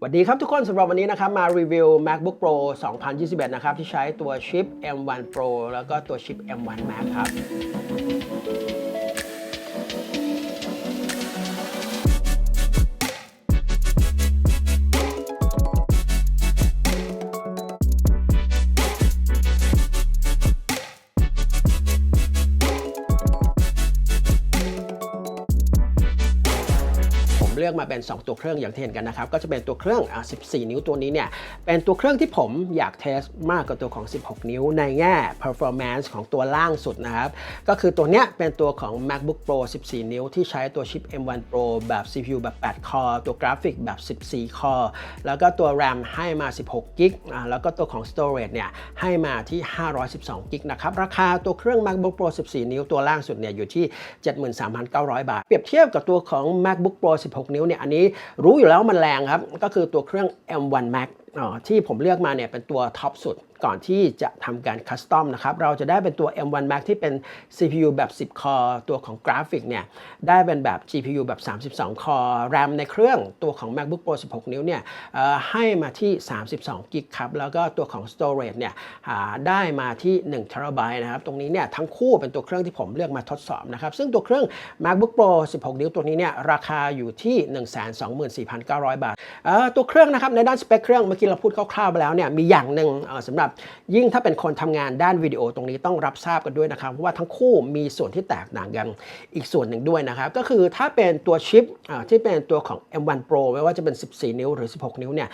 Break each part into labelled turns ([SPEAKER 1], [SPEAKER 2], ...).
[SPEAKER 1] สวัสดีครับทุกคนสำหรับวันนี้นะครับมารีวิว MacBook Pro 2021 นะครับ ที่ใช้ตัวชิป M1 Pro แล้วก็ตัวชิป M1 Max ครับ มาเป็น 2 ตัวเครื่องอย่างที่เห็นกันนะครับ ก็จะเป็นตัวเครื่องอะ14 นิ้วตัวนี้เนี่ย เป็นตัวเครื่องที่ผมอยากเทสมากกว่าตัวของ 16 นิ้วในแง่ performance ของตัวล่างสุดนะครับ ก็คือตัวเนี้ยเป็นตัวของ MacBook Pro 14 นิ้ว ที่ใช้ตัวชิป M1 Pro แบบ CPU แบบ 8 คอร์ตัวกราฟิกแบบ 14 คอร์แล้วก็ตัว RAM ให้มา 16 กิกอะแล้วก็ตัวของ storage เนี่ยให้มาที่ 512 กิกนะครับ ราคาตัวเครื่อง MacBook Pro 14 นิ้วตัวล่างสุดเนี่ยอยู่ที่ 73,900 บาท เปรียบเทียบกับตัวของ MacBook Pro 16 นิ้วเนี่ยอันนี้รู้อยู่แล้วมันแรงครับ ก็คือตัวเครื่อง M1 Max อ๋อที่ผมเลือกมาเนี่ยเป็นตัวท็อปสุด ก่อนที่จะทำการคัสตอมนะครับ เราจะได้เป็นตัว M1 Max ที่เป็น CPU แบบ 10 คอร์ตัวของกราฟิกเนี่ย ได้เป็นแบบ GPU แบบ 32 คอร์ RAM ในเครื่องตัวของ MacBook Pro 16 นิ้วเนี่ยให้มาที่ 32 กิกครับ แล้วก็ตัวของ Storage เนี่ยได้มาที่1 t b นะครับ ตรงนี้เนี่ยทั้งคู่เป็นตัวเครื่องที่ผมเลือกมาทดสอบนะครับ ซึ่งตัวเครื่อง MacBook Pro 16 นิ้วตัวนี้เนี่ยราคาอยู่ที่ 124,900 บาทตัวเครื่องนะครับในด้านสเปคเครื่องเมื่อกี้เราพูดคร่าวๆไปแล้วเนี่ยมีอย่างหนึ่งสำหรับยิ่งถ้าเป็นคนทำงานด้านวิดีโอตรงนี้ต้องรับทราบกันด้วยนะครับเพราะว่าทั้งคู่มีส่วนที่แตกต่างกันอีกส่วนหนึ่งด้วยนะครับก็คือถ้าเป็นตัวชิปที่เป็นตัวของ M1 Pro ไม่ว่าจะเป็น 14 นิ้วหรือ 16 นิ้วเนี่ย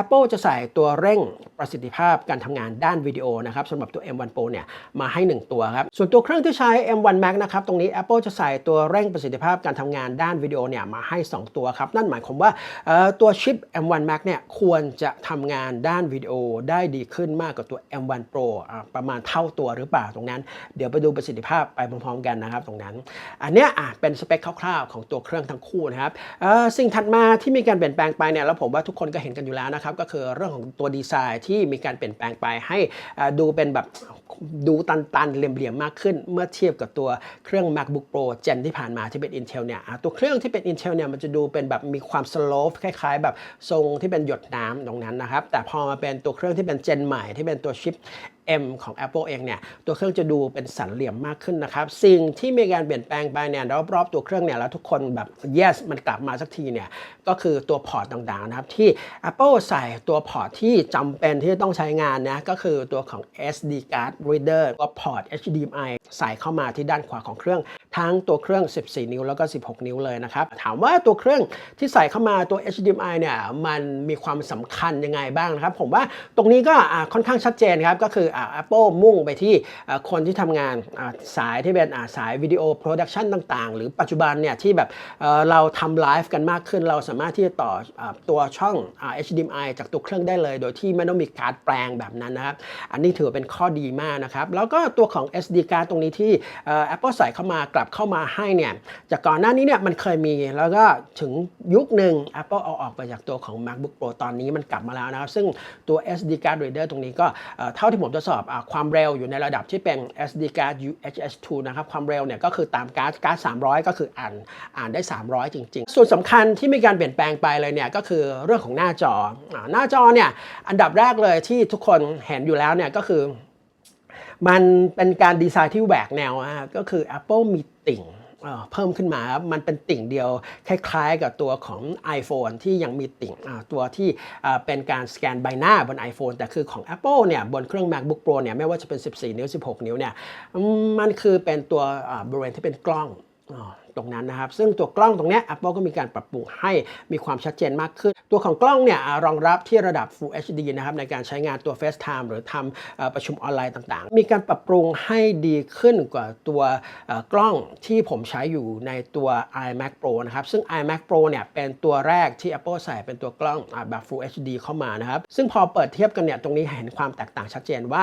[SPEAKER 1] Apple จะใส่ตัวเร่งประสิทธิภาพการทำงานด้านวิดีโอนะครับสำหรับตัว M1 Pro เนี่ยมาให้ 1 ตัวครับส่วนตัวเครื่องที่ใช้ M1 Max นะครับตรงนี้ Apple จะใส่ตัวเร่งประสิทธิภาพการทำงานด้านวิดีโอเนี่ยมาให้ 2 ตัวครับนั่นหมายความว่าตัวชิป M1 Max เนี่ยควรจะทำงานด้านวิดีโอได้ดีขึ้นมากกว่าตัว M1 Pro อ่าประมาณเท่าตัวหรือเปล่าตรงนั้น เดี๋ยวไปดูประสิทธิภาพไปพร้อมๆกันนะครับตรงนั้น อันเนี้ยอะเป็นสเปคคร่าวๆของตัวเครื่องทั้งคู่นะครับอ่อสิ่งถัดมาที่มีการเปลี่ยนแปลงไปเนี่ยแล้วผมว่าทุกคนก็เห็นกันอยู่แล้วนะครับก็คือเรื่องของตัวดีไซน์ที่มีการเปลี่ยนแปลงไปให้อ่าดูเป็นแบบ ดูตันๆเหลี่ยมๆมากขึ้น เมื่อเทียบกับตัวเครื่อง MacBook Pro เจนที่ผ่านมาที่เป็น Intel เนี่ยตัวเครื่องที่เป็น Intel เนี่ยมันจะดูเป็นแบบมีความ slope คล้ายๆ แบบทรงที่เป็นหยดน้ำตรงนั้นนะครับ แต่พอมาเป็นตัวเครื่องที่เป็นเจนใหม่ที่เป็นตัวชิป M ของ Apple เองเนี่ยตัวเครื่องจะดูเป็นสันเหลี่ยมมากขึ้นนะครับ สิ่งที่มีการเปลี่ยนแปลงไปเนี่ยรอบๆตัวเครื่องเนี่ยแล้วทุกคนแบบ yes มันกลับมาสักทีเนี่ยก็คือตัวพอร์ตต่างๆนะครับที่ Apple ใส่ตัวพอร์ตที่จำเป็นที่จะต้องใช้งานนะก็คือตัวของ SD card reader ก็พอร์ต HDMI ใส่เข้ามาที่ด้านขวาของเครื่องทั้งตัวเครื่อง 14 นิ้วแล้วก็ 16 นิ้วเลยนะครับ ถามว่าตัวเครื่องที่ใส่เข้ามาตัว HDMI เนี่ยมันมีความสำคัญยังไงบ้างนะครับ ผมว่าตรงนี้ก็ค่อนข้างชัดเจนครับ ก็คือ Apple มุ่งไปที่คนที่ทำงานสายที่เป็นสายวิดีโอโปรดักชันต่างๆ หรือปัจจุบันเนี่ยที่แบบเราทำไลฟ์กันมากขึ้น เราสามารถที่จะต่ออตัวช่อง HDMI จากตัวเครื่องได้เลย โดยที่ไม่ต้องมีการ์ดแปลงแบบนั้นนะครับ อันนี้ถือเป็นข้อดีมากนะครับ แล้วก็ตัวของ SD card ตรงนี้ที่ Apple ใส่เข้ามากลับเข้ามาให้เนี่ยจากก่อนหน้านี้เนี่ยมันเคยมีแล้วก็ถึงยุคหนึ่ง Apple เอาออกไปจากตัวของ MacBook Pro ตอนนี้มันกลับมาแล้วนะครับ ซึ่งตัว SD card reader ตรงนี้ก็เท่าที่ผมทดสอบอความเร็วอยู่ในระดับที่เป็น SD card UHS 2 นะครับ ความเร็วเนี่ยก็คือตามการ์ดการ์ด300 ก็คืออ่านอ่านได้ 300 จริง ๆ ส่วนสำคัญที่มีการเปลี่ยนแปลงไปเลยเนี่ยก็คือเรื่องของหน้าจออหน้าจอเนี่ยอันดับแรกเลยที่ทุกคนเห็นอยู่แล้วเนี่ยก็คือ มันเป็นการดีไซน์ที่แหวกแนวฮะก็คือ Apple มีติ่งเพิ่มขึ้นมาครับมันเป็นติ่งเดียว คล้ายๆ กับตัวของ iPhone ที่ยังมีติ่งตัวที่เป็นการสแกนใบหน้าบน iPhone แต่คือของ Apple เนี่ยบนเครื่อง MacBook Pro เนี่ยไม่ว่าจะเป็น 14 นิ้ว 16 นิ้วเนี่ยมันคือเป็นตัวบริเวณที่เป็นกล้องตรงนั้นนะครับ ซึ่งตัวกล้องตรงนี้ Apple ก็มีการปรับปรุงให้มีความชัดเจนมากขึ้น ตัวของกล้องเนี่ยรองรับที่ระดับ Full HD นะครับในการใช้งานตัว FaceTime หรือทำอประชุมออนไลน์ต่างๆ มีการปรับปรุงให้ดีขึ้นกว่าตัวกล้องที่ผมใช้อยู่ในตัว iMac Pro นะครับ ซึ่ง iMac Pro เนี่ยเป็นตัวแรกที่ Apple ใส่เป็นตัวกล้องแบบ Full HD เข้ามานะครับ ซึ่งพอเปิดเทียบกันเนี่ยตรงนี้เห็นความแตกต่างชัดเจนว่า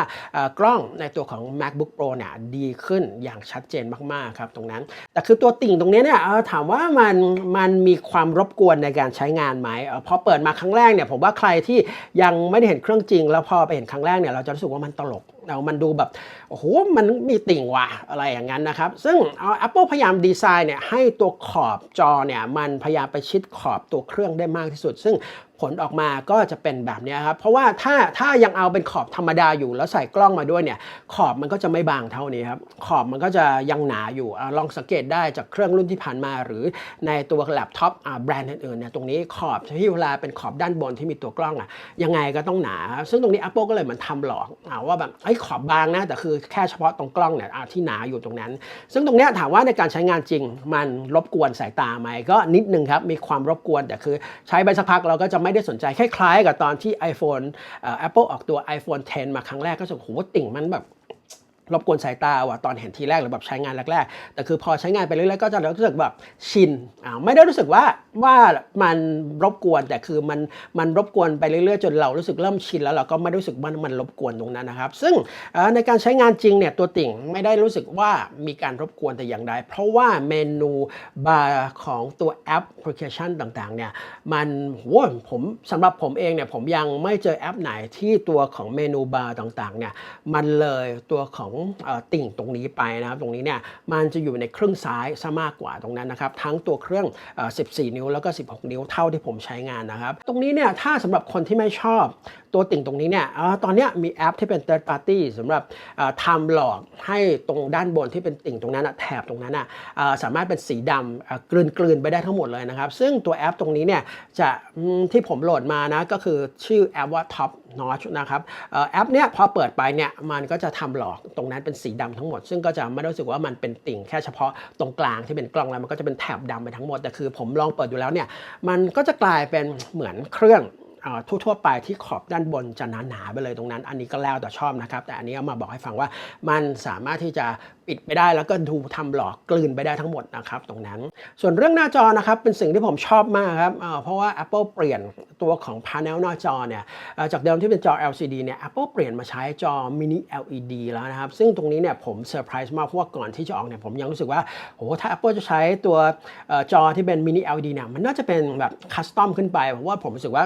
[SPEAKER 1] กล้องในตัวของ MacBook Pro เนี่ยดีขึ้นอย่างชัดเจนมากๆครับตรงนั้น แต่คือตัวติ่งตรงนี้เนี่ยเอ่อถามว่ามันมันมีความรบกวนในการใช้งานไหมเอ่อพอเปิดมาครั้งแรกเนี่ยผมว่าใครที่ยังไม่ได้เห็นเครื่องจริง แล้วพอไปเห็นครั้งแรกเนี่ยเราจะรู้สึกว่ามันตลกเรามันดูแบบโอ้โหมันมีติ่งว่ะอะไรอย่างนั้นนะครับ ซึ่งเอา Apple พยายามดีไซน์เนี่ยให้ตัวขอบจอเนี่ยมันพยายามไปชิดขอบตัวเครื่องได้มากที่สุด ซึ่ง ผลออกมาก็จะเป็นแบบนี้ครับ เพราะว่าถ้าถ้ายังเอาเป็นขอบธรรมดาอยู่แล้วใส่กล้องมาด้วยเนี่ย ขอบมันก็จะไม่บางเท่านี้ครับ ขอบมันก็จะยังหนาอยู่อลองสังเกตได้จากเครื่องรุ่นที่ผ่านมา หรือในตัวแล็ปท็อปแบรนด์อื่นๆเนี่ยตรงนี้ขอบที่เวลาเป็นขอบด้านบนที่มีตัวกล้องอะยังไงก็ต้องหนา ซึ่งตรงนี้ Apple ก็เลยเหมือนทำหลอกอว่าแบบไอ้ขอบบางนะแต่คือแค่เฉพาะตรงกล้องเนี่ยที่หนาอยู่ตรงนั้น ซึ่งตรงนี้ถามว่าในการใช้งานจริง มันรบกวนสายตาไหมก็นิดนึงครับมีความรบกวนแต่คือใช้ไปสักพักเราก็จะไม่ได้สนใจคล้ายๆกับตอนที่ iPhone Apple ออกตัว iPhone 10 มาครั้งแรกก็รู้สึกโหติ่งมันแบบ รบกวนสายตาว่ะตอนเห็นทีแรกหรือแบบใช้งานแรกๆ แต่คือพอใช้งานไปเรื่อยๆก็จะรู้สึกแบบชินอ่าไม่ได้รู้สึกว่าว่ามันรบกวนแต่คือมันมันรบกวนไปเรื่อยๆ จนเรารู้สึกเริ่มชินแล้วเราก็ไม่รู้สึกว่ามันรบกวนตรงนั้นนะครับ ซึ่งในการใช้งานจริงเนี่ยตัวติ่งไม่ได้รู้สึกว่ามีการรบกวนแต่อย่างใดเพราะว่าเมนูบาร์ของตัวแอปพลิเคชันต่างๆเนี่ยมันโหผมสำหรับผมเองเนี่ยผมยังไม่เจอแอปไหนที่ตัวของเมนูบาร์ต่างๆเนี่ยมันเลยตัวของติ่งตรงนี้ไปนะครับตรงนี้เนี่ยมันจะอยู่ในเครื่องซ้ายซะมากกว่าตรงนั้นนะครับทั้งตัวเครื่อง 14 นิ้วแล้วก็ 16 นิ้วเท่าที่ผมใช้งานนะครับ ตรงนี้เนี่ยถ้าสำหรับคนที่ไม่ชอบตัวติ่งตรงนี้เนี่ยอตอนนี้มีแอปที่เป็น third party สำหรับทำหลอกให้ตรงด้านบนที่เป็นติ่งตรงนั้นแถบตรงนั้นสามารถเป็นสีดำกลืนๆไปได้ทั้งหมดเลยนะครับ ซึ่งตัวแอปตรงนี้เนี่ยจะที่ผมโหลดมานะก็คือชื่อแอปว่า Top Notch นะครับแอปเนี้ยพอเปิดไปเนี่ยมันก็จะทำหลอกตรงนั้นเป็นสีดำทั้งหมด ซึ่งก็จะไม่รู้สึกว่ามันเป็นติ่งแค่เฉพาะตรงกลางที่เป็นกล้องแล้วมันก็จะเป็นแถบดำไปทั้งหมดแต่คือผมลองเปิดดูแล้วเนี่ยมันก็จะกลายเป็นเหมือนเครื่อง ทั่วๆไปที่ขอบด้านบนจะหนาๆไปเลยตรงนั้น อันนี้ก็แล้วแต่ชอบนะครับ แต่อันนี้เอามาบอกให้ฟังว่ามันสามารถที่จะปิดไปได้แล้วก็ดูทำหลอกกลืนไปได้ทั้งหมดนะครับตรงนั้น ส่วนเรื่องหน้าจอนะครับเป็นสิ่งที่ผมชอบมากครับเพราะว่า Apple เปลี่ยนตัวของ panel หน้าจอเนี่ยจากเดิมที่เป็นจอ LCD เนี่ย Apple เปลี่ยนมาใช้จอ mini LED แล้วนะครับ ซึ่งตรงนี้เนี่ยผมเซอร์ไพรส์มากเพราะว่าก่อนที่จะออกเนี่ยผมยังรู้สึกว่าโหถ้า Apple จะใช้ตัวจอที่เป็น mini LED เนี่ยมันน่าจะเป็นแบบคัสตอมขึ้นไปเพราะว่าผมรู้สึกว่า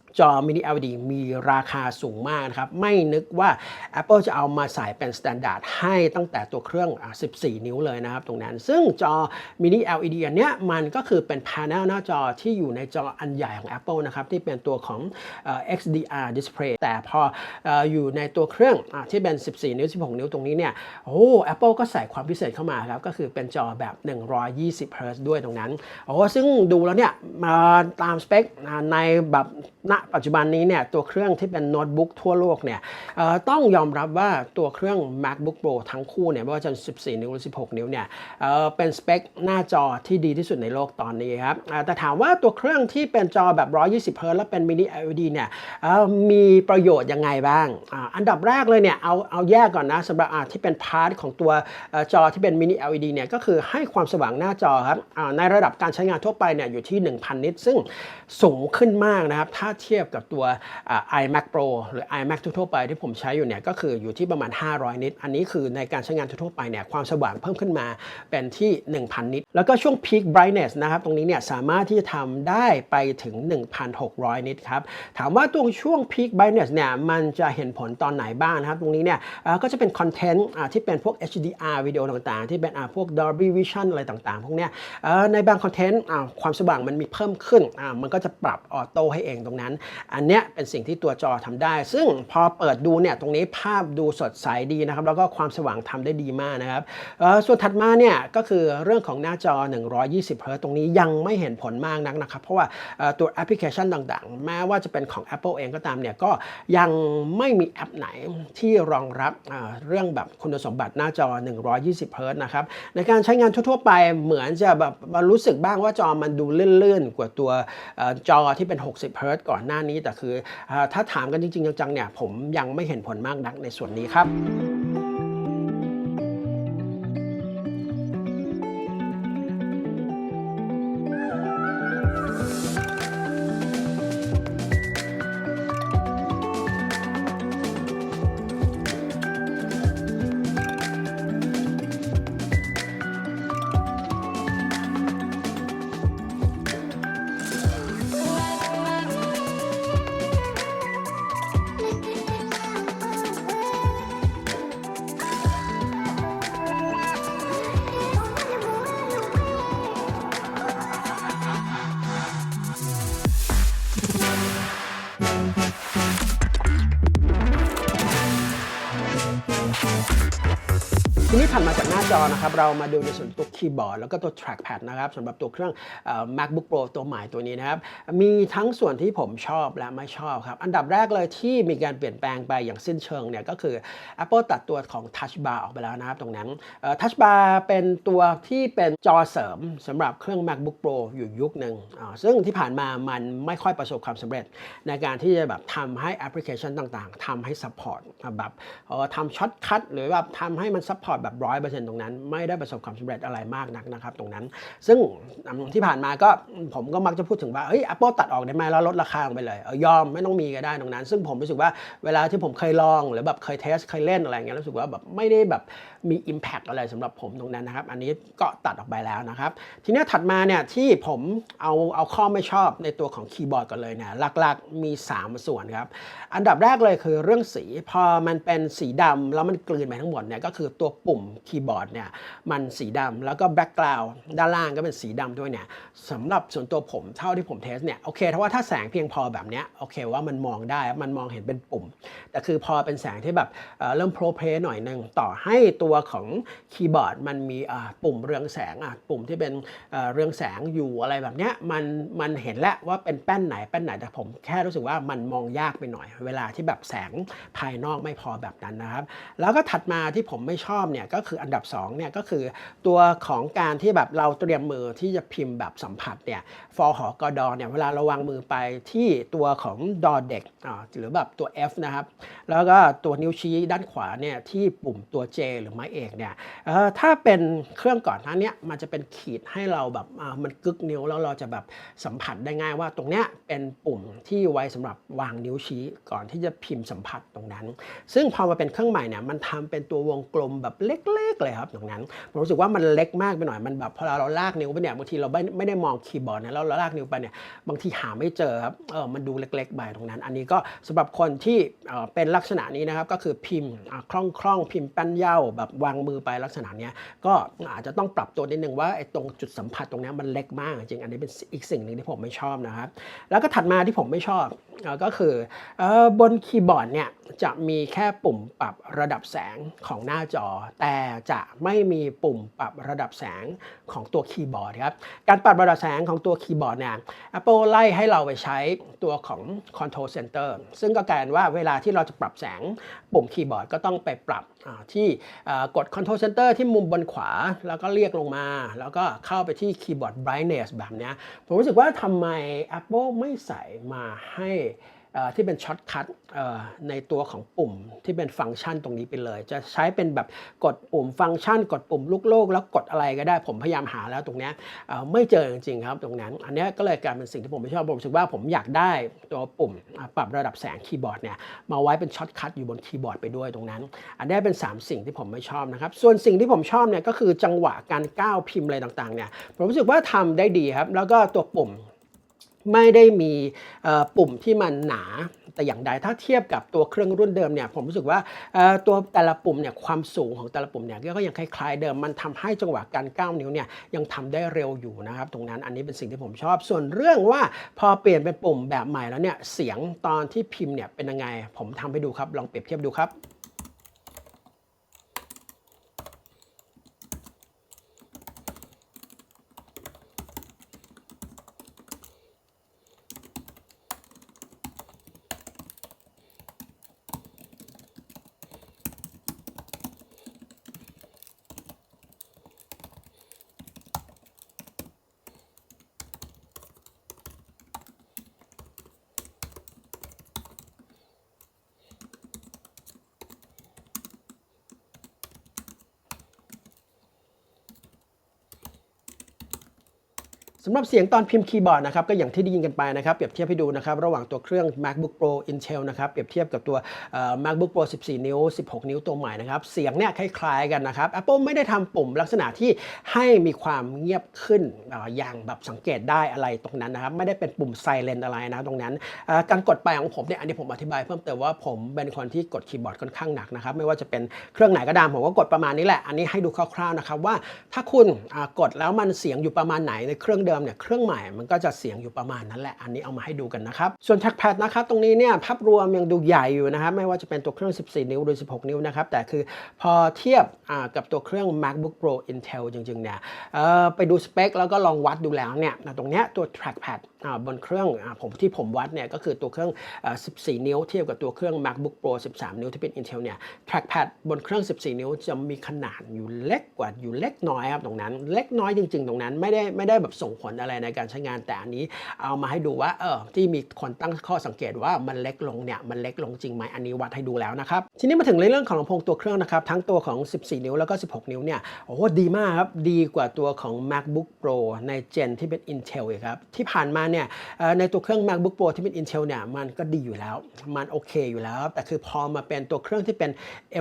[SPEAKER 1] จอ mini LED มีราคาสูงมากนะครับ ไม่นึกว่า Apple จะเอามาใส่เป็นสแตนดาร์ดให้ตั้งแต่ตัวเครื่อง 14 นิ้วเลยนะครับ ตรงนั้น ซึ่งจอ mini LED อันเนี้ยมันก็คือเป็น panel หน้าจอที่อยู่ในจออันใหญ่ของ Apple นะครับ ที่เป็นตัวของ XDR display แต่พออยู่ในตัวเครื่องอที่เป็น 14 นิ้ว 16 นิ้วตรงนี้เนี่ย โอ้ Apple ก็ใส่ความพิเศษเข้ามาครับ ก็คือเป็นจอแบบ 120 Hz ด้วยตรงนั้น โอ้ ซึ่งดูแล้วเนี่ยมาตามสเปคในแบบณปัจจุบันนี้เนี่ยตัวเครื่องที่เป็นโน้ตบุ๊กทั่วโลกเนี่ยต้องยอมรับว่าตัวเครื่อง MacBook Pro ทั้งคู่เนี่ยไม่ว่าจะ 14 นิ้วหรือ 16 นิ้วเนี่ยเเป็นสเปคหน้าจอที่ดีที่สุดในโลกตอนนี้ครับแต่ถามว่าตัวเครื่องที่เป็นจอแบบ 120 Hz และเป็น Mini LED เนี่ยมีประโยชน์ยังไงบ้างอ,อันดับแรกเลยเนี่ยเอาเอาแยกก่อนนะสำหรับที่เป็นพาร์ทของตัวอจอที่เป็น Mini LED เนี่ยก็คือให้ความสว่างหน้าจอครับในระดับการใช้งานทั่วไปเนี่ยอยู่ที่ 1,000 นิตซึ่งสูงขึ้นมากนะครับถ้าเทีียบกับตัว iMac Pro หรือ iMac ทั่วไปที่ผมใช้อยู่เนี่ยก็คืออยู่ที่ประมาณ 500 นิต อันนี้คือในการใช้งานทั่วไปเนี่ยความสว่างเพิ่มขึ้นมาเป็นที่ 1,000 นิต แล้วก็ช่วง peak brightness นะครับตรงนี้เนี่ยสามารถที่จะทำได้ไปถึง 1,600 นิตครับถามว่าตรงช่วง peak brightness เนี่ยมันจะเห็นผลตอนไหนบ้างนะครับตรงนี้เนี่ยก็จะเป็นคอนเทนต์ที่เป็นพวก HDR วิดีโอต่างๆ ที่เป็นพวก Dolby Vision อะไรต่างๆ พวกเนี้ยในบางคอนเทนต์ความสว่างมันมีเพิ่มขึ้นมันก็จะปรับออโต้ให้เองตรงนั้นอันเนี้ยเป็นสิ่งที่ตัวจอทำได้ ซึ่งพอเปิดดูเนี่ยตรงนี้ภาพดูสดใสดีนะครับ แล้วก็ความสว่างทำได้ดีมากนะครับส่วนถัดมาเนี่ยก็คือเรื่องของหน้าจอ 120 Hz ตรงนี้ยังไม่เห็นผลมากนักนะครับ เพราะว่าตัวแอปพลิเคชันต่างๆ แม้ว่าจะเป็นของ Apple เองก็ตามเนี่ยก็ยังไม่มีแอปไหนที่รองรับเรื่องแบบคุณสมบัติหน้าจอ 120 Hz นะครับ ในการใช้งานทั่วๆไปเหมือนจะแบบรู้สึกบ้างว่าจอมันดูลื่นๆ กว่าตัวจอที่เป็น 60 Hz ก่อนหน้านี้แต่คือเอ่อถ้าถามกันจริง ๆ จังๆเนี่ยผมยังไม่เห็นผลมากนักในส่วนนี้ครับ「 จอนะครับเรามาดูในส่วนตัวคีย์บอร์ดแล้วก็ตัว trackpad นะครับสำหรับตัวเครื่อง MacBook Pro ตัวใหม่ตัวนี้นะครับ มีทั้งส่วนที่ผมชอบและไม่ชอบครับ อันดับแรกเลยที่มีการเปลี่ยนแปลงไปอย่างสิ้นเชิงเนี่ยก็คือ Apple ตัดตัวของ Touch Bar ออกไปแล้วนะครับตรงนั้น Touch Bar เป็นตัวที่เป็นจอเสริมสำหรับเครื่อง MacBook Pro อยู่ยุคหนึ่งซึ่งที่ผ่านมามันไม่ค่อยประสบความสำเร็จ ในการที่จะแบบทำให้แอปพลิเคชันต่างๆทำให้ support แบบทำช็อตคัทหรือแบบทำให้มัน support แบบ100%ตรงนั้นไม่ได้ประสบความสำเร็จอะไรมากนักนะครับตรงนั้น ซึ่งที่ผ่านมาก็ผมก็มักจะพูดถึงว่าเฮ้ย Apple ตัดออกได้ไหมแล้วลดราคาลงไปเลยเออยอมไม่ต้องมีก็ได้ตรงนั้น ซึ่งผมรู้สึกว่าเวลาที่ผมเคยลองหรือแบบเคยเทสเคยเล่นอะไรเงี้ยรู้สึกว่าแบบไม่ได้แบบมี Impact อะไรสำหรับผมตรงนั้นนะครับ อันนี้ก็ตัดออกไปแล้วนะครับ ทีนี้ถัดมาเนี่ยที่ผมเอาเอาข้อไม่ชอบในตัวของคีย์บอร์ดก่อนเลยเนี่ยหลักๆมี 3 ส่วนครับ อันดับแรกเลยคือเรื่องสีพอมันเป็นสีดำแล้วมันกลืนไปทั้งหมดเนี่ยก็คือตัวปุ่มคีย์บอร์ดเนี่ยมันสีดำแล้วก็แบ็กกราวด์ด้านล่างก็เป็นสีดำด้วยเนี่ยสำหรับส่วนตัวผมเท่าที่ผมเทสเนี่ยโอเคถ้าว่าถ้าแสงเพียงพอแบบเนี้ยโอเคว่ามันมองได้มันมองเห็นเป็นปุ่ม แต่คือพอเป็นแสงที่แบบเริ่มโปรเพลหน่อยหนึ่งต่อให้ตัวของคีย์บอร์ดมันมีปุ่มเรืองแสงอะปุ่มที่เป็นเอ่อเรืองแสงอยู่อะไรแบบเนี้ยมันมันเห็นแล้วว่าเป็นแป้นไหนแป้นไหนแต่ผมแค่รู้สึกว่ามันมองยากไปหน่อย เวลาที่แบบแสงภายนอกไม่พอแบบนั้นนะครับ แล้วก็ถัดมาที่ผมไม่ชอบเนี่ยก็คืออันดับ2เนี่ยก็คือตัวของการที่แบบเราเตรียมมือที่จะพิมพ์แบบสัมผัสเนี่ยฟอหอกอดอเนี่ยเวลาเราวางมือไปที่ตัวของดอเด็กอ่าหรือแบบตัว F นะครับแล้วก็ตัวนิ้วชี้ด้านขวาเนี่ยที่ปุ่มตัว J หรือไม้เอกเนี่ยถ้าเป็นเครื่องก่อนหน้านี้มันจะเป็นขีดให้เราแบบมันกึกนิ้วแล้วเราจะแบบสัมผัสได้ง่ายว่าตรงเนี้ยเป็นปุ่มที่ไว้สำหรับวางนิ้วชี้ก่อนที่จะพิมพ์สัมผัสตรงนั้น ซึ่งพอมาเป็นเครื่องใหม่เนี่ยมันทำเป็นตัววงกลมแบบเล็กๆเลยครับตรงนั้นผมรู้สึกว่ามันเล็กมากไปหน่อยมันแบบพอเราเราลากนิ้วไปเนี่ยบางทีเราไม่ไม่ได้มองคีย์บอร์ดนี่ยแล้วเราลากนิ้วไปเนี่ยบางทีหาไม่เจอครับเออมันดูเล็กๆไปตรงนั้น อันนี้ก็สำหรับคนที่เออเป็นลักษณะนี้นะครับก็คือพิมพ์คล่องคล่องๆพิมพ์แป้นเย่าแบบวางมือไปลักษณะนี้ก็อาจจะต้องปรับตัวนิดนึงว่าไอ้ตรงจุดสัมผัสตรงนี้มันเล็กมากจริงอันนี้เป็นอีกสิ่งหนึ่งที่ผมไม่ชอบนะครับแล้วก็ถัดมาที่ผมไม่ชอบ ก็คือบนคีย์บอร์ดเนี่ยจะมีแค่ปุ่มปรับระดับแสงของหน้าจอ แต่จะไม่มีปุ่มปรับระดับแสงของตัวคีย์บอร์ดครับการปรับระดับแสงของตัวคีย์บอร์ดเนี่ย Apple ไล่ให้เราไปใช้ตัวของ Control Center ซึ่งก็กลายว่าเวลาที่เราจะปรับแสงปุ่มคีย์บอร์ดก็ต้องไปปรับที่กด Control Center ที่มุมบนขวา แล้วก็เรียกลงมา แล้วก็เข้าไปที่คีย์บอร์ด Brightness แบบนี้ผมรู้สึกว่าทำไม Apple ไม่ใส่มาให้ ที่เป็นช็อตคัทในตัวของปุ่มที่เป็นฟังก์ชันตรงนี้ไปเลย จะใช้เป็นแบบกดปุ่มฟังก์ชัน กดปุ่มลูกโลก แล้วกดอะไรก็ได้ผมพยายามหาแล้วตรงนี้ไม่เจอจริงๆครับตรงนั้น อันนี้ก็เลยกลายเป็นสิ่งที่ผมไม่ชอบผมรู้สึกว่าผมอยากได้ตัวปุ่มปรับระดับแสงคีย์บอร์ดเนี่ยมาไว้เป็นช็อตคัทอยู่บนคีย์บอร์ดไปด้วยตรงนั้น อันนี้เป็น 3 สิ่งที่ผมไม่ชอบนะครับส่วนสิ่งที่ผมชอบเนี่ยก็คือจังหวะการก้าวพิมพ์อะไรต่างๆเนี่ยผมรู้สึกว่าทำได้ดีครับแล้วก็ตัวปุ่ม ไม่ได้มีปุ่มที่มันหนาแต่อย่างใดถ้าเทียบกับตัวเครื่องรุ่นเดิมเนี่ยผมรู้สึกว่าตัวแต่ละปุ่มเนี่ยความสูงของแต่ละปุ่มเนี่ยก็ยังคล้ายๆเดิมมันทำให้จังหวะการก้าวนิ้วเนี่ยยังทำได้เร็วอยู่นะครับตรงนั้นอันนี้เป็นสิ่งที่ผมชอบ ส่วนเรื่องว่าพอเปลี่ยนเป็นปุ่มแบบใหม่แล้วเนี่ยเสียงตอนที่พิมพ์เนี่ยเป็นยังไง ผมทำให้ดูครับลองเปรียบเทียบดูครับ สำหรับเสียงตอนพิมพ์คีย์บอร์ดนะครับก็อย่างที่ได้ยินกันไปนะครับเปรียบเทียบให้ดูนะครับระหว่างตัวเครื่อง MacBook Pro Intel นะครับเปรียบเทียบกับตัว MacBook Pro 14 นิ้ว 16 นิ้วตัวใหม่นะครับเสียงเนี่ยคล้ายๆกันนะครับ Apple ไม่ได้ทำปุ่มลักษณะที่ให้มีความเงียบขึ้นอย่างแบบสังเกตได้อะไรตรงนั้นนะครับไม่ได้เป็นปุ่มไซเลนอะไรนะตรงนั้นการกดไปของผมเนี่ยอันนี้ผมอธิบายเพิ่มเติมว่าผมเป็นคนที่กดคีย์บอร์ดค่อนข้างหนักนะครับไม่ว่าจะเป็นเครื่องไหนก็ตามผมก็กดประมาณนี้แหละอันนี้ให้ดูคร่าวๆนะครับว่าถ้าคุณกดแล้วมันเสียงอยู่ประมาณไหนในเครื่องเดิมเนี่ยเครื่องใหม่มันก็จะเสียงอยู่ประมาณนั้นแหละ อันนี้เอามาให้ดูกันนะครับ ส่วน trackpad นะครับตรงนี้เนี่ยภาพรวมยังดูใหญ่อยู่นะครับไม่ว่าจะเป็นตัวเครื่อง 14 นิ้วหรือ 16 นิ้วนะครับแต่คือพอเทียบกับตัวเครื่อง MacBook Pro Intel จริงๆเนี่ยไปดูสเปคแล้วก็ลองวัดดูแล้วเนี่ยตรงเนี้ยตัว trackpad บนเครื่องผมที่ผมวัดเนี่ยก็คือตัวเครื่อง 14 นิ้วเทียบกับตัวเครื่อง MacBook Pro 13 นิ้วที่เป็น Intel เนี่ย trackpad บนเครื่อง 14 นิ้วจะมีขนาดอยู่เล็กกว่าอยู่เล็กน้อยครับตรงนั้น เล็กน้อยจริง ๆ ตรงนั้นไม่ได้ไม่ได้แบบส่งผลอะไรในการใช้งานแต่อันนี้ เอามาให้ดูว่าเออที่มีคนตั้งข้อสังเกตว่ามันเล็กลงเนี่ยมันเล็กลงจริงไหมอันนี้วัดให้ดูแล้วนะครับทีนี้มาถึงในเรื่องของลำโพงตัวเครื่องนะครับทั้งตัวของ 14 นิ้วแล้วก็ 16 นิ้วเนี่ยโอ้โหดีมากครับดีกว่าตัวของ MacBook Pro ในเจนที่เป็น Intel อีกครับที่ผ่านมาเนี่ยในตัวเครื่อง MacBook Pro ที่เป็น Intel เนี่ยมันก็ดีอยู่แล้ว มันโอเคอยู่แล้ว แต่คือพอมาเป็นตัวเครื่องที่เป็น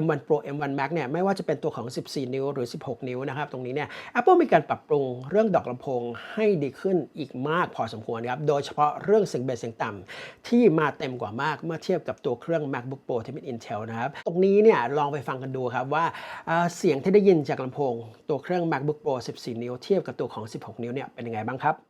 [SPEAKER 1] M1 Pro M1 Max เนี่ยไม่ว่าจะเป็นตัวของ 14 นิ้วหรือ 16 นิ้วนะครับตรงนี้เนี่ย Apple มีการปรับปรุงเรื่องดอกลำโพงให้ดีขึ้นอีกมากพอสมควรครับ โดยเฉพาะเรื่องเสียงเบสเสียงต่ำที่มาเต็มกว่ามากเมื่อเทียบกับตัวเครื่อง MacBook Pro ที่เป็น Intel นะครับ ตรงนี้เนี่ยลองไปฟังกันดูครับว่าเอ่อเสียงที่ได้ยินจากลำโพง ตัวเครื่อง MacBook Pro 14 นิ้วเทียบกับตัวของ 16 นิ้วเนี่ยเป็นยังไงบ้างครับ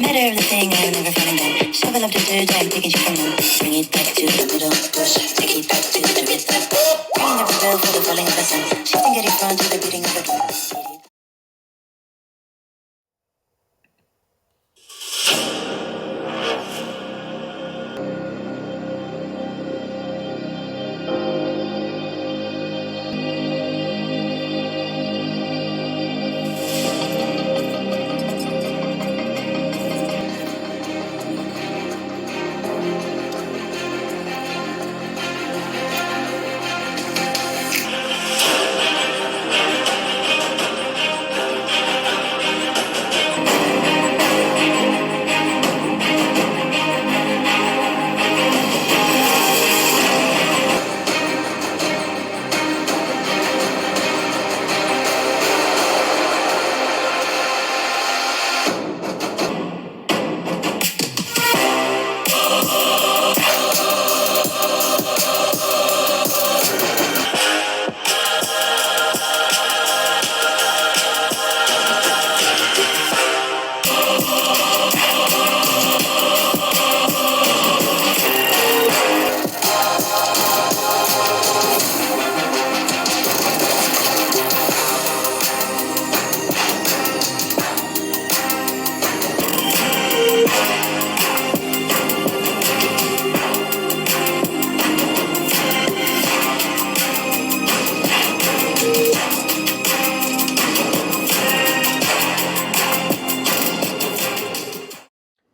[SPEAKER 2] Matter of the thing, I'm never down. Shovel up the dirt, I'm taking shit from them. Bring it back to the middle, push, take it back to the rhythm.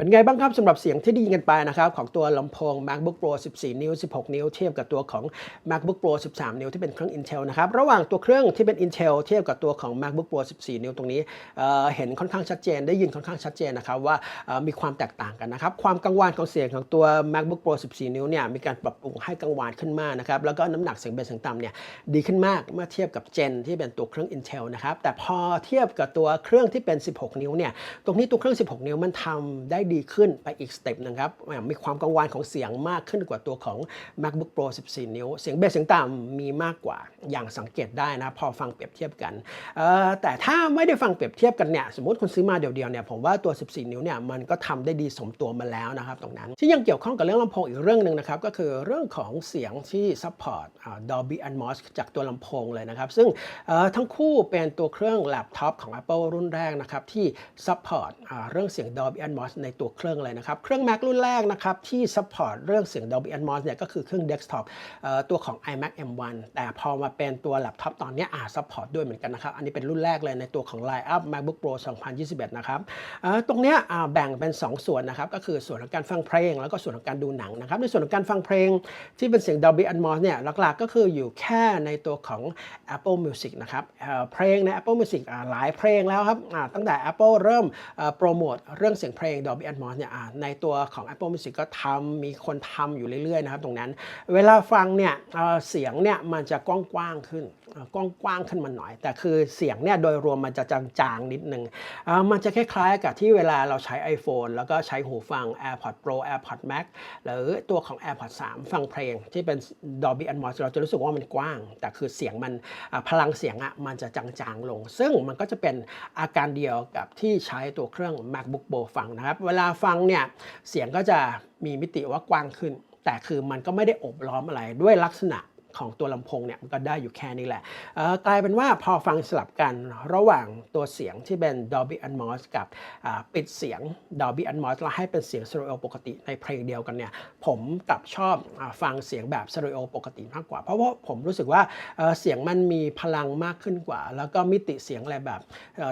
[SPEAKER 1] เป็นไงบ้างครับสำหรับเสียงที่ได้ยินกันไปนะครับของตัวลำโพง MacBook Pro 14 นิ้ว 16 นิ้ว เทียบกับตัวของ MacBook Pro 13 นิ้วที่เป็นเครื่อง Intel นะครับระหว่างตัวเครื่องที่เป็น Intel เทียบกับตัวของ MacBook Pro 14 นิ้วตรงนี้เเห็นค่อนข้างชัดเจน ได้ยินค่อนข้างชัดเจนนะครับว่ามีความแตกต่างกันนะครับความกังวานของเสียงของตัว MacBook Pro 14 นิ้วเนี่ยมีการปรับปรุงให้กังวานขึ้นมากนะครับแล้วก็น้ำหนักเสียงเบสเสียงต่ำเนี่ยดีขึ้นมากเมื่อเทียบกับเจนที่เป็นตัวเครื่อง Intel นะครับแต่พอเทียบกับตัวเครื่องที่เป็น 16 นิ้วเนี่ยตรงนี้ตัวเครื่อง 16 นิ้วมันทำได้ดีขึ้นไปอีกสเต็ปหนึงครับ มีความกังวานของเสียงมากขึ้นกว่าตัวของ MacBook Pro 14 นิ้ว เสียงเบสเสียงต่ำมีมากกว่าอย่างสังเกตได้นะ พอฟังเปรียบเทียบกัน แต่ถ้าไม่ได้ฟังเปรียบเทียบกันเนี่ย สมมติคุณซื้อมาเดียวๆเนี่ย ผมว่าตัว 14 นิ้วเนี่ยมันก็ทำได้ดีสมตัวมาแล้วนะครับตรงนั้น ที่ยังเกี่ยวข้องกับเรื่องลำโพงอีกเรื่องหนึ่งนะครับก็คือเรื่องของเสียงที่ support อ่า Dolby Atmos จากตัวลำโพงเลยนะครับ ซึ่งทั้งคู่เป็นตัวเครื่องแล็ปท็อปของ Apple รุ่นแรกนะครับที่ support เรื่องเสียง Dolby Atmos ในตัวเครื่องเลยนะครับ เครื่อง Mac รุ่นแรกนะครับที่ support เรื่องเสียง Dolby Atmos เนี่ยก็คือเครื่อง desktop เอ่อตัวของ iMac M1 แต่พอมาเป็นตัวแล็ปท็อปตอนนี้ยอ่า support ด้วยเหมือนกันนะครับ อันนี้เป็นรุ่นแรกเลยในตัวของ Line-up MacBook Pro 2021 นะครับตรงเนี้ยอ่าแบ่งเป็น 2 ส่วนนะครับก็คือส่วนของการฟังเพลง แล้วก็ส่วนของการดูหนังนะครับในส่วนของการฟังเพลงที่เป็นเสียง Dolby Atmos เนี่ยหลักๆก็คืออยู่แค่ในตัวของ Apple Music นะครับเพลงใน Apple Music หลายเพลงแล้วครับตั้งแต่ Apple เริ่มโปรโมทเรื่องเสียงเพลง Dolby Atmos เนี่ยในตัวของ Apple Music ก็ทำมีคนทำอยู่เรื่อยๆนะครับตรงนั้น เวลาฟังเนี่ยเสียงเนี่ยมันจะกว้างๆขึ้น เอ่อกว้างขึ้นมาหน่อย แต่คือเสียงเนี่ยโดยรวมมันจะจางๆนิดนึงมันจะคล้ายๆกับที่เวลาเราใช้ iPhone แล้วก็ใช้หูฟัง AirPods Pro AirPods Max หรือตัวของ AirPods 3 ฟังเพลงที่เป็น Dolby Atmos เราจะรู้สึกว่ามันกว้าง แต่คือเสียงมันพลังเสียงอะมันจะจางๆลง ซึ่งมันก็จะเป็นอาการเดียวกับที่ใช้ตัวเครื่อง MacBook Pro ฟังนะครับ เวลาฟังเนี่ยเสียงก็จะมีมิติว่ากว้างขึ้น แต่คือมันก็ไม่ได้อบล้อมอะไรด้วยลักษณะ ของตัวลำโพงเนี่ยมันก็ได้อยู่แค่นี้แหละกลายเป็นว่าพอฟังสลับกันระหว่างตัวเสียงที่เป็น Dolby Atmos กับปิดเสียง Dolby Atmos แล้วให้เป็นเสียงสเตอริโอปกติในเพลงเดียวกันเนี่ยผมกลับชอบอฟังเสียงแบบสเตอริโอปกติมากกว่า เพราะว่าผมรู้สึกว่าเสียงมันมีพลังมากขึ้นกว่า แล้วก็มิติเสียงอะไรแบบ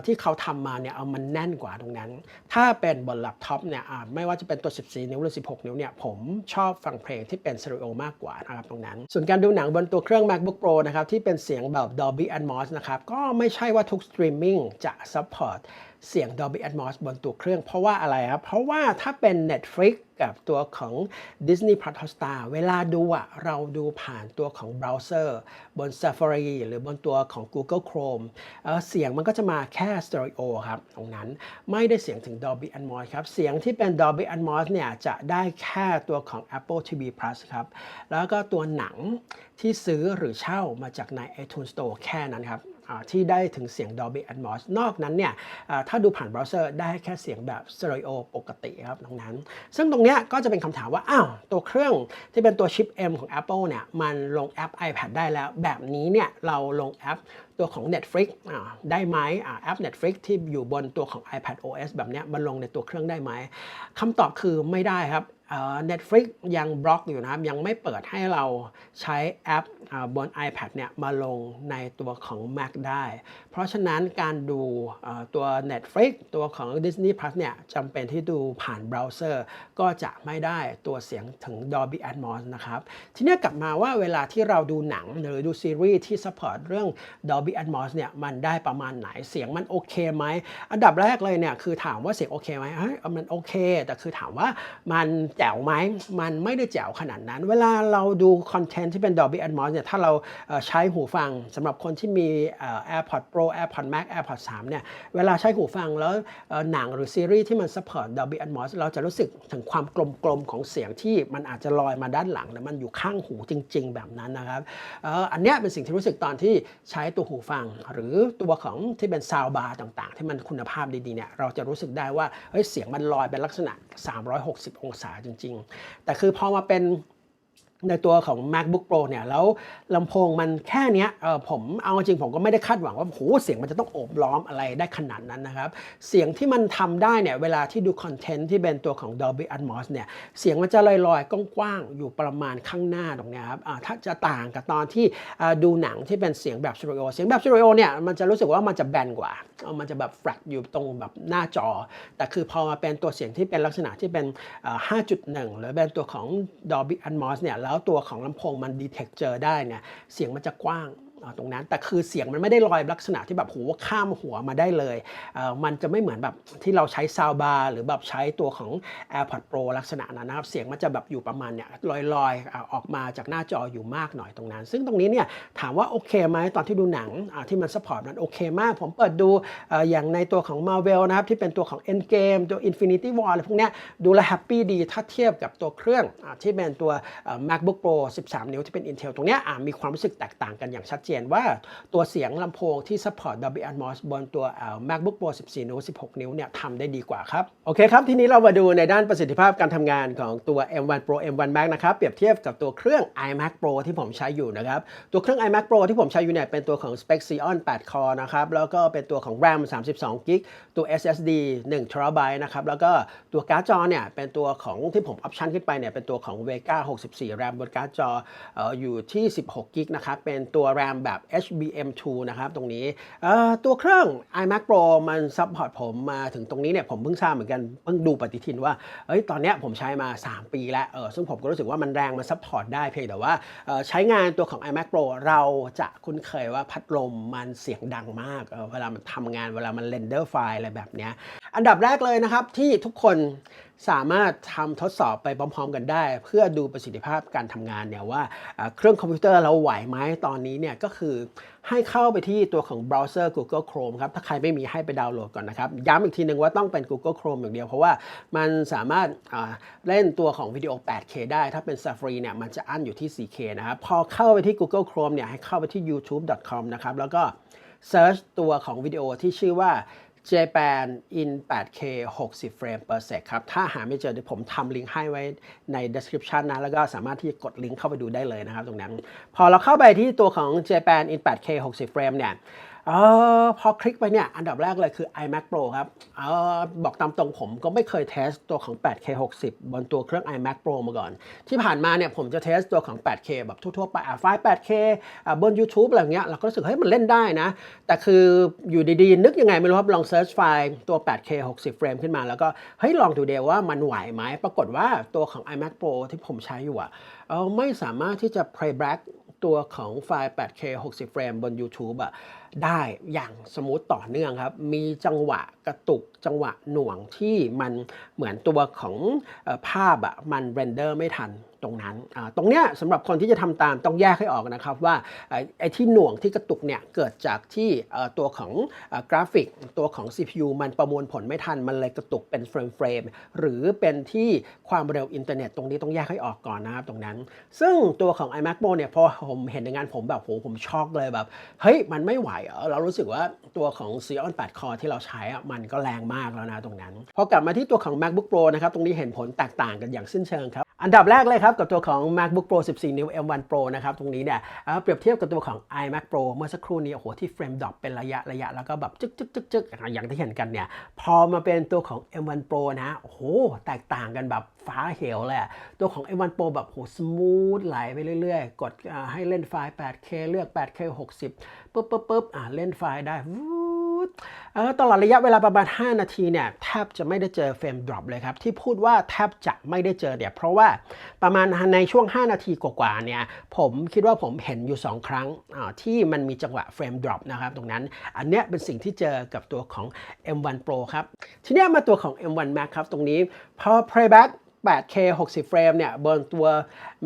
[SPEAKER 1] ที่เขาทำมาเนี่ยเอามันแน่นกว่าตรงนั้น ถ้าเป็นบนแล็ปท็อปเนี่ยไม่ว่าจะเป็นตัว 14 นิ้วหรือ 16 นิ้วเนี่ยผมชอบฟังเพลงที่เป็นสเตอริโอมากกว่านะครับตรงนั้น ส่วนการดูหนังบนตัวเครื่อง MacBook Pro นะครับที่เป็นเสียงแบบ Dolby Atmos นะครับก็ไม่ใช่ว่าทุกสตรีมมิ่งจะ support เสียง Dolby Atmos บนตัวเครื่องเพราะว่าอะไรครับ เพราะว่าถ้าเป็น Netflix กับตัวของ Disney Plus Hotstar เวลาดูอะเราดูผ่านตัวของเบราว์เซอร์บน Safari หรือบนตัวของ Google Chrome เเสียงมันก็จะมาแค่สเตอริโอครับ ตรงนั้นไม่ได้เสียงถึง Dolby Atmos ครับ เสียงที่เป็น Dolby Atmos เนี่ยจะได้แค่ตัวของ Apple TV Plus ครับ แล้วก็ตัวหนังที่ซื้อหรือเช่ามาจากใน iTunes Store แค่นั้นครับ ที่ได้ถึงเสียง Dolby Atmos นอกนั้นเนี่ยถ้าดูผ่านเบราว์เซอร์ได้แค่เสียงแบบสเตอริโอปกติครับตรงนั้น ซึ่งตรงเนี้ยก็จะเป็นคำถามว่า อ้าว ตัวเครื่องที่เป็นตัวชิป M ของ Apple เนี่ยมันลงแอป iPad ได้แล้ว แบบนี้เนี่ยเราลงแอปตัวของ Netflix อ่าได้ไหมอ่าแอป Netflix ที่อยู่บนตัวของ iPad OS แบบเนี้ยมันลงในตัวเครื่องได้ไหมคำตอบคือไม่ได้ครับ เอ่อ Netflix ยังบล็อกอยู่นะครับ ยังไม่เปิดให้เราใช้แอปอบน iPad เนี่ยมาลงในตัวของ Mac ได้ เพราะฉะนั้นการดูตัว Netflix ตัวของ Disney Plus เนี่ยจำเป็นที่ดูผ่านเบราว์เซอร์ ก็จะไม่ได้ตัวเสียงถึง Dolby Atmos นะครับ ทีนี้กลับมาว่าเวลาที่เราดูหนังหรือดูซีรีส์ที่ support เรื่อง Dolby Atmos เนี่ยมันได้ประมาณไหนเสียงมันโอเคไหม อันดับแรกเลยเนี่ยคือถามว่าเสียงโอเคไหมเฮ้ยมันโอเค แต่คือถามว่ามันแจ๋วไหมมันไม่ได้แจ๋วขนาดนั้น เวลาเราดูคอนเทนต์ที่เป็น Dolby Atmos เนี่ยถ้าเราใช้หูฟังสำหรับคนที่มีเอ่อ AirPods Pro AirPods Max AirPods 3เนี่ยเวลาใช้หูฟังแล้วหนังหรือซีรีส์ที่มัน support Dolby Atmos เราจะรู้สึกถึงความกลมๆของเสียงที่มันอาจจะลอยมาด้านหลังแต่มันอยู่ข้างหูจริง ๆ แบบนั้นนะครับอันนี้เป็นสิ่งที่รู้สึกตอนที่ใช้ตัวหูฟัง หรือตัวของที่เป็นซาวบาร์ต่างๆ ที่มันคุณภาพดีๆเนี่ยเราจะรู้สึกได้ว่าเฮ้ยเสียงมันลอยเป็นลักษณะ 360 องศาจริง ๆ แต่คือพอมาเป็น ในตัวของ MacBook Pro เนี่ย แล้วลำโพงมันแค่เนี้ยเออผมเอาจริงผมก็ไม่ได้คาดหวังว่าโหเสียงมันจะต้องโอบล้อมอะไรได้ขนาดนั้นนะครับ เสียงที่มันทำได้เนี่ย เวลาที่ดูคอนเทนต์ที่เป็นตัวของ Dolby Atmos เนี่ย เสียงมันจะลอยๆ กว้างๆ อยู่ประมาณข้างหน้าตรงเนี้ยครับถ้าจะต่างกับตอนที่ดูหนังที่เป็นเสียงแบบสเตอริโอเสียงแบบสเตอริโอเนี่ย มันจะรู้สึกว่ามันจะแบนกว่า มันจะแบบแฟลตอยู่ตรงแบบหน้าจอ แต่คือพอมาเป็นตัวเสียงที่เป็นลักษณะที่เป็น 5.1 หรือเป็นตัวของ Dolby Atmos เนี่ยแล้วตัวของลำโพงมันดีเทคเจอได้เนี่ยเสียงมันจะกว้าง ตรงนั้น แต่คือเสียงมันไม่ได้ลอยลักษณะที่แบบโหข้ามหัวมาได้เลยเมันจะไม่เหมือนแบบที่เราใช้ซาวบาร์หรือแบบใช้ตัวของ AirPod Pro ลักษณะนั้นนะครับ เสียงมันจะแบบอยู่ประมาณเนี่ยลอยๆออกมาจากหน้าจออยู่มากหน่อยตรงนั้น ซึ่งตรงนี้เนี่ยถามว่าโอเคไหมตอนที่ดูหนังที่มันสปอร์ตนั้นโอเคมาก ผมเปิดดูอย่างในตัวของ Marvel นะครับที่เป็นตัวของ Endgame ตัว Infinity War อะไรพวกนี้ดูแลแฮปปี้ดีถ้าเทียบกับตัวเครื่องที่เป็นตัว MacBook Pro 13 นิ้วที่เป็น Intel ตรงเนี้ยมีความรู้สึกแตกต่างกันอย่างชัดเจนว่าตัวเสียงลำโพงที่ support Dolby Atmos บนตัว MacBook Pro 14 นิ้ว 16 นิ้วเนี่ยทำได้ดีกว่าครับ โอเคครับ ทีนี้เรามาดูในด้านประสิทธิภาพการทำงานของตัว M1 Pro M1 Max นะครับ เปรียบเทียบกับตัวเครื่อง iMac Pro ที่ผมใช้อยู่นะครับ ตัวเครื่อง iMac Pro ที่ผมใช้อยู่เนี่ยเป็นตัวของ Spec Xeon 8 Core นะครับ แล้วก็เป็นตัวของ RAM 32 g b ตัว SSD 1 TB นะครับ แล้วก็ตัวการ์ดจอเนี่ยเป็นตัวของที่ผมออปชันขึ้นไปเนี่ยเป็นตัวของ Vega 64 RAM บนการ์ดจออออยู่ที่ 16 g b นะครับ เป็นตัว RAM แบบ HBM2 นะครับตรงนี้ตัวเครื่อง iMac Pro มันซัพพอร์ตผมมาถึงตรงนี้เนี่ยผมเพิ่งทราบเหมือนกันเพิ่งดูปฏิทินว่าเอ้ยตอนเนี้ยผมใช้มา 3 ปีแล้วเออซึ่งผมก็รู้สึกว่ามันแรงมันซัพพอร์ตได้เพียงแต่ว่าใช้งานตัวของ iMac Pro เราจะคุ้นเคยว่าพัดลมมันเสียงดังมากเเวลามันทำงานเวลามันเรนเดอร์ไฟล์อะไรแบบเนี้ยอันดับแรกเลยนะครับที่ทุกคน สามารถทำทดสอบไปพร้อมๆกันได้ เพื่อดูประสิทธิภาพการทำงานเนี่ยว่าเครื่องคอมพิวเตอร์เราไหวไหมตอนนี้เนี่ยก็คือให้เข้าไปที่ตัวของเบราว์เซอร์ Google Chrome ครับ ถ้าใครไม่มีให้ไปดาวน์โหลดก่อนนะครับ ย้ำอีกทีหนึ่งว่าต้องเป็น Google Chrome อย่างเดียว เพราะว่ามันสามารถเล่นตัวของวิดีโอ 8K ได้ ถ้าเป็น Safari เนี่ยมันจะอั้นอยู่ที่ 4K นะครับ พอเข้าไปที่ Google Chrome เนี่ยให้เข้าไปที่ youtube.com นะครับ แล้วก็ search ตัวของวิดีโอที่ชื่อว่า JPan in 8K 60 frame per sec ครับ ถ้าหาไม่เจอเดี๋ยวผมทำลิงก์ให้ไว้ใน description นะ แล้วก็สามารถที่จะกดลิงก์เข้าไปดูได้เลยนะครับตรงนั้น พอเราเข้าไปที่ตัวของ JPan in 8K 60 frame เนี่ย เออพอคลิกไปเนี่ยอันดับแรกเลยคือ iMac Pro ครับเออบอกตามตรงผมก็ไม่เคยเทสตัวของ 8K 60 บนตัวเครื่อง iMac Pro มาก่อน ที่ผ่านมาเนี่ยผมจะเทสตัวของ 8K แบบทั่วๆไปอะไฟล์ 8K อะบน YouTube อะไรเงี้ยเราก็รู้สึกเฮ้ยมันเล่นได้นะ แต่คืออยู่ดีๆ นึกยังไงไม่รู้ครับลองเซิร์ชไฟล์ตัว 8K 60 เฟรมขึ้นมาแล้วก็เฮ้ยลองดูเดียวว่ามันไหวไหมปรากฏว่าตัวของ iMac Pro ที่ผมใช้อยู่อะเออไม่สามารถที่จะ playback ตัวของไฟล์ 8K 60 เฟรมบน YouTube อะได้อย่างสมูทต่อเนื่องครับ มีจังหวะกระตุกจังหวะหน่วงที่มันเหมือนตัวของภาพอะมันเรนเดอร์ไม่ทัน รงนั้น ตรงเนี้ยสำหรับคนที่จะทำตามต้องแยกให้ออกนะครับว่าไอ้ที่หน่วงที่กระตุกเนี่ยเกิดจากที่ตัวของกราฟิกตัวของ CPU มันประมวลผลไม่ทัน มันเลยกระตุกเป็นเฟรมเฟรมหรือเป็นที่ความเร็วอินเทอร์เน็ตตรงนี้ต้องแยกให้ออกก่อนนะครับตรงนั้น ซึ่งตัวของ iMac Pro เนี่ยพอผมเห็นในงานผมแบบโหผมช็อกเลยแบบเฮ้ยมันไม่ไหวเหรอเรารู้สึกว่าตัวของ Xeon 8 Core ที่เราใช้อะมันก็แรงมากแล้วนะตรงนั้น พอกลับมาที่ตัวของ MacBook Pro นะครับตรงนี้เห็นผลแตกต่างกันอย่างสิ้นเชิงครับ อันดับแรกเลยครับกับตัวของ MacBook Pro 14 นิ้ว M1 Pro นะครับตรงนี้เนี่ยเอ่อเปรียบเทียบกับตัวของ iMac Pro เมื่อสักครู่นี้โอ้โหที่เฟรมดรอปเป็นระยะระยะแล้วก็แบบจึ๊กจึ๊กจึ๊กจึ๊กอย่างที่เห็นกันเนี่ยพอมาเป็นตัวของ M1 Pro นะโอ้โหแตกต่างกันแบบฟ้าเหวเลยอะตัวของ M1 Pro แบบโหสมูทไหลไปเรื่อยๆ กดให้เล่นไฟล์ 8K เลือก 8K 60ปุ๊บปุ๊บปุ๊บเล่นไฟล์ได้วู เออตลอดระยะเวลาประมาณ 5 นาทีเนี่ยแทบจะไม่ได้เจอเฟรมดรอปเลยครับ ที่พูดว่าแทบจะไม่ได้เจอเนี่ยเพราะว่าประมาณในช่วง 5 นาทีกว่าๆเนี่ยผมคิดว่าผมเห็นอยู่ 2 ครั้งที่มันมีจังหวะเฟรมดรอปนะครับตรงนั้นอันเนี้ยเป็นสิ่งที่เจอกับตัวของ M1 Pro ครับ ทีนี้มาตัวของ M1 Max ครับตรงนี้พอ playback 8K 60 เฟรมเนี่ยบนตัว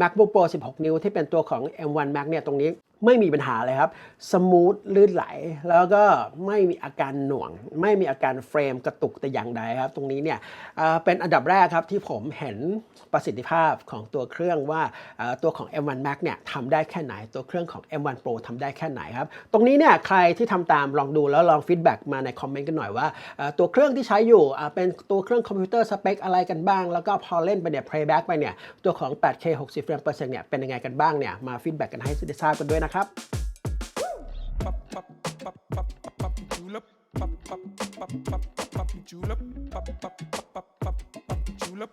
[SPEAKER 1] MacBook Pro 16 นิ้วที่เป็นตัวของ M1 Max เนี่ยตรงนี้ ไม่มีปัญหาเลยครับ สมูทลื่นไหล แล้วก็ไม่มีอาการหน่วง ไม่มีอาการเฟรมกระตุกแต่อย่างใดครับ ตรงนี้เนี่ยเป็นอันดับแรกครับที่ผมเห็นประสิทธิภาพของตัวเครื่องว่าตัวของ M1 Max เนี่ยทำได้แค่ไหน ตัวเครื่องของ M1 Pro ทำได้แค่ไหนครับ ตรงนี้เนี่ยใครที่ทำตามลองดูแล้วลองฟีดแบ็กมาในคอมเมนต์กันหน่อยว่า ตัวเครื่องที่ใช้อยู่เป็นตัวเครื่องคอมพิวเตอร์สเปคอะไรกันบ้าง แล้วก็พอเล่นไปเนี่ย playback ไปเนี่ยตัวของ 8K 60เฟรม per second เนี่ยเป็นยังไงกันบ้างเนี่ยมาฟีดแบ็กกันให้ได้ทราบกันด้วยนะครับ
[SPEAKER 3] จูลับ